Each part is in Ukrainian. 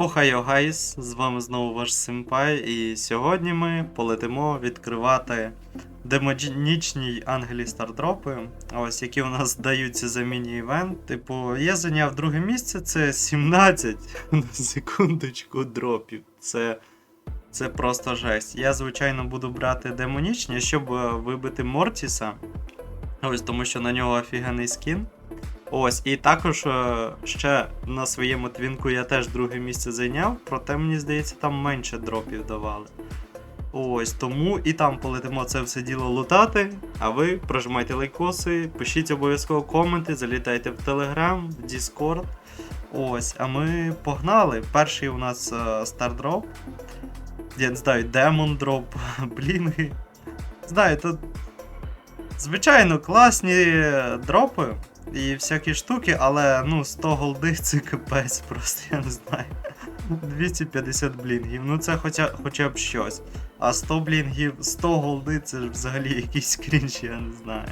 Охайо гайс, з вами знову ваш Симпай, і сьогодні ми полетимо відкривати демонічні ангелі стардропи, ось які у нас даються за міні-івент. Типу, я зайняв друге місце, це 17 на секундочку дропів. Це, це просто жесть. Я, звичайно, буду брати демонічні, щоб е, вибити Мортіса. Ось тому що на нього офігенний скін. Ось, і також е, ще на своєму твінку я теж друге місце зайняв, проте мені здається, там менше дропів давали. Ось, тому і там полетимо це все діло лутати. А ви прожимайте лайкоси, пишіть обов'язково коменти, залітайте в Телеграм, в Discord. Ось, а ми погнали. Перший у нас е, стардроп. Я не знаю, демон дроп, блінги. Знаю, тут звичайно класні дропи і всякі штуки, але ну 100 голди це капець, просто я не знаю. 250 блінгів, ну це хоча, хоча б щось. А 100 блінгів, 100 голди це ж взагалі якийсь крінж, я не знаю.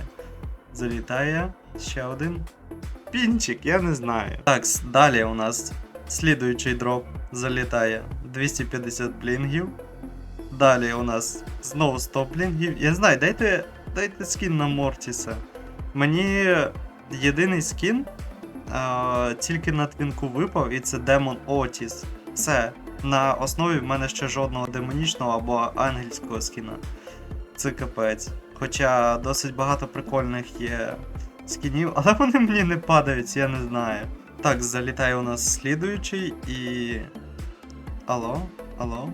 Залітає ще один пінчик, я не знаю. Так, далі у нас слідуючий дроп залітає 250 блінгів. Далі у нас знову 100 блінгів. Я не знаю, дайте, дайте скін на Мортіса. Мені єдиний скін а, тільки на твінку випав, і це Демон Отіс. Все. На основі в мене ще жодного демонічного або ангельського скіна. Це капець. Хоча досить багато прикольних є скінів, але вони мені не падають, я не знаю. Так, залітає у нас слідуючий і. Алло? Алло?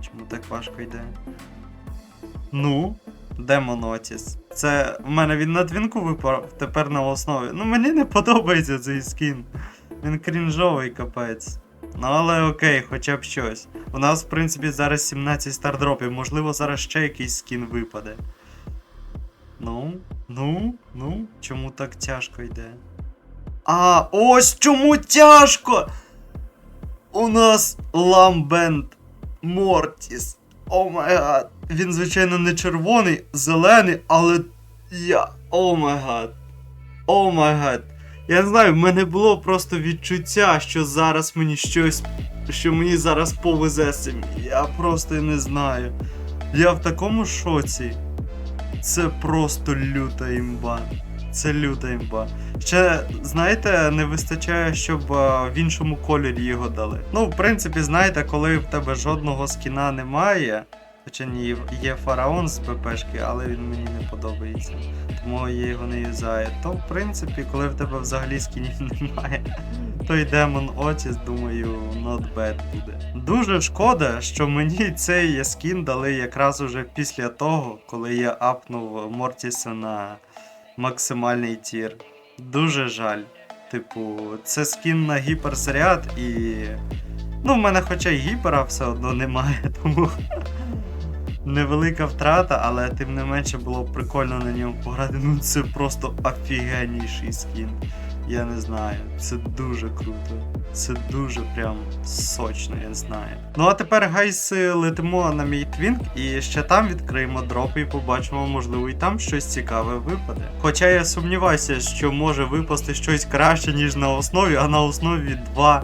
Чому так важко йде? Ну, Демон Отіс. Це в мене він на твінку випав тепер на основі. Ну мені не подобається цей скін. Він крінжовий капець. Ну але окей, хоча б щось. У нас, в принципі, зараз 17 стардропів, можливо, зараз ще якийсь скін випаде. Ну, ну, ну, чому так тяжко йде? А, ось чому тяжко! У нас Ламбенд Мортіс. О май гад. Він, звичайно, не червоний, зелений, але я. О май гад. О май гад. Я не знаю, в мене було просто відчуття, що зараз мені щось. Що мені зараз повезе цим. Я просто не знаю. Я в такому шоці. Це просто люта імба. Це люта імба. Ще, знаєте, не вистачає, щоб е, в іншому кольорі його дали. Ну, в принципі, знаєте, коли в тебе жодного скіна немає. Хоча ні, є фараон з ППшки, але він мені не подобається. Тому я його не юзаю. То, в принципі, коли в тебе взагалі скінів немає, той демон Отіс, думаю, not bad буде. Дуже шкода, що мені цей скін дали якраз уже після того, коли я апнув Мортіса на максимальний тір. Дуже жаль. Типу, це скін на гіперзаряд і. Ну, в мене хоча й гіпера все одно немає, тому. Невелика втрата, але тим не менше було прикольно на ньому пограти. Ну це просто офігенніший скін. Я не знаю. Це дуже круто. Це дуже прям сочно, я знаю. Ну а тепер гайси летимо на мій твінк і ще там відкриємо дропи і побачимо, можливо, і там щось цікаве випаде. Хоча я сумніваюся, що може випасти щось краще, ніж на основі, а на основі два.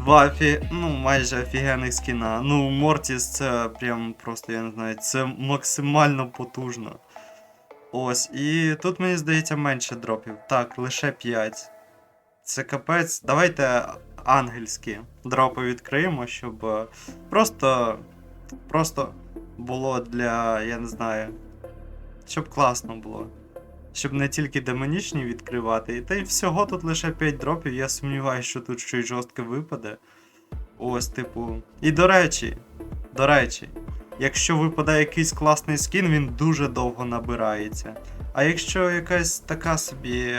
Два офі... ну, майже офігенних скіна. Ну, Мортіс це прям просто, я не знаю, це максимально потужно. Ось, і тут мені здається менше дропів. Так, лише 5. Це капець. Давайте ангельські дропи відкриємо, щоб е, просто. Просто було для. я не знаю. Щоб класно було. Щоб не тільки демонічні відкривати. Та й всього тут лише 5 дропів. Я сумніваюся, що тут щось жорстке випаде. Ось, типу. І до речі, до речі, якщо випадає якийсь класний скін, він дуже довго набирається. А якщо якась така собі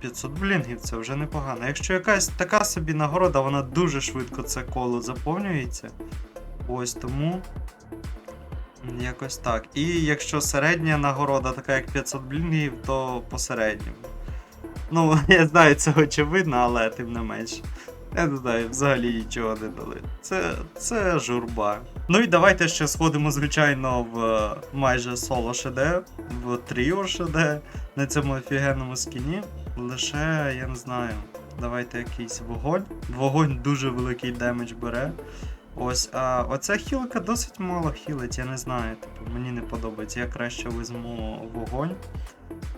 500 блінгів, це вже непогано. Якщо якась така собі нагорода, вона дуже швидко це коло заповнюється. Ось тому. Якось так. І якщо середня нагорода така як 500 блінгів, то посередньому. Ну, я знаю, це очевидно, але тим не менш. Я не знаю, взагалі нічого не дали. Це, це журба. Ну і давайте ще сходимо, звичайно, в е, майже соло ШД, в тріо ШД на цьому офігенному скіні. Лише, я не знаю. давайте якийсь вогонь. Вогонь дуже великий демедж бере. Ось, а оця хілка досить мало хілить, я не знаю. Типу, мені не подобається. Я краще візьму вогонь.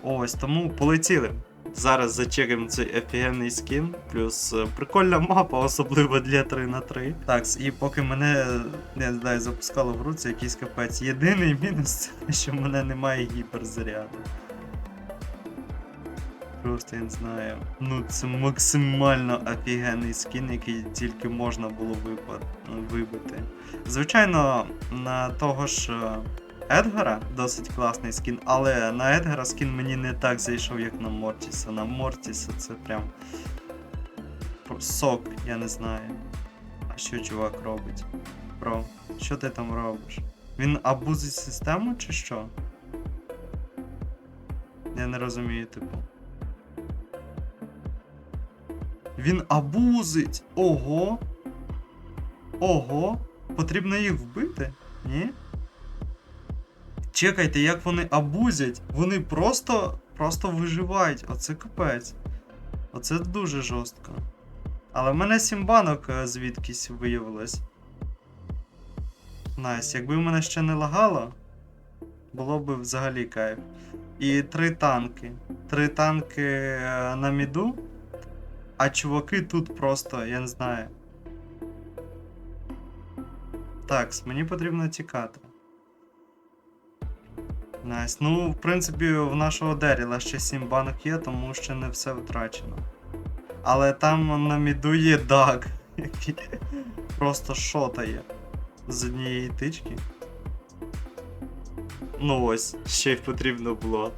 Ось, тому полетіли. Зараз зачекаємо цей офігенний скін, плюс е, прикольна мапа, особливо для 3 на 3 Так, і поки мене не знаю, запускало в руці якийсь капець. Єдиний мінус це те, що в мене немає гіперзаряду. Просто я не знаю. Ну, це максимально офігенний скін, який тільки можна було вибити. Звичайно, на того ж е, Едгара досить класний скін, але на Едгара скін мені не так зайшов, як на Мортіса. На Мортіса це прям. Сок, я не знаю. А що чувак робить? Бро, що ти там робиш? Він абузить систему чи що? Я не розумію, типу. Він абузить! Ого! Ого! Потрібно їх вбити? Ні? Чекайте, як вони абузять. Вони просто просто виживають. Оце капець. Оце дуже жорстко. Але в мене сім банок е, звідкись виявилось. Найс, якби в мене ще не лагало, було б взагалі кайф. І три танки. Три танки е, на міду. А чуваки тут просто, я не знаю. Так, мені потрібно тікати. Найс. Ну, в принципі, в нашого Деріла ще 7 банок є, тому ще не все втрачено. Але там на міду є даг, який просто шотає з однієї тички. Ну ось, ще й потрібно було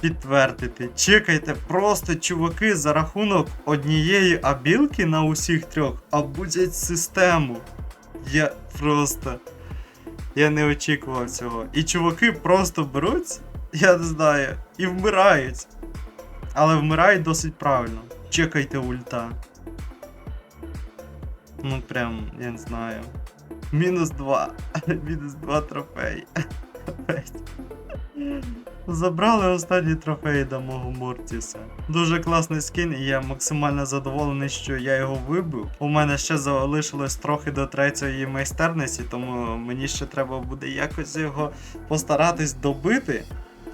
підтвердити. Чекайте, просто чуваки за рахунок однієї абілки на усіх трьох абузять систему. Я просто. Я не очікував цього. І чуваки просто беруть, я не знаю, і вмирають. Але вмирають досить правильно. Чекайте ульта. Ну прям, я не знаю. Мінус 2. Мінус 2 трофеї. Забрали останній трофей до мого Мортіса. Дуже класний скін, і я максимально задоволений, що я його вибив. У мене ще залишилось трохи до третьої майстерності, тому мені ще треба буде якось його постаратись добити.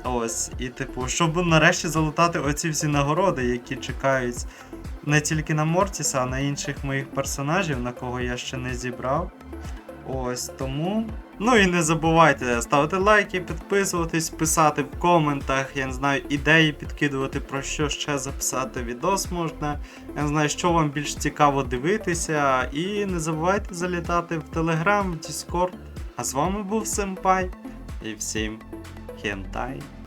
Ось, і типу, щоб нарешті залутати оці всі нагороди, які чекають не тільки на Мортіса, а на інших моїх персонажів, на кого я ще не зібрав. Ось тому. Ну і не забувайте ставити лайки, підписуватись, писати в коментах, я не знаю, ідеї підкидувати, про що ще записати відос можна. Я не знаю, що вам більш цікаво дивитися. І не забувайте залітати в Телеграм, в Discord. А з вами був Сенпай І всім хентай.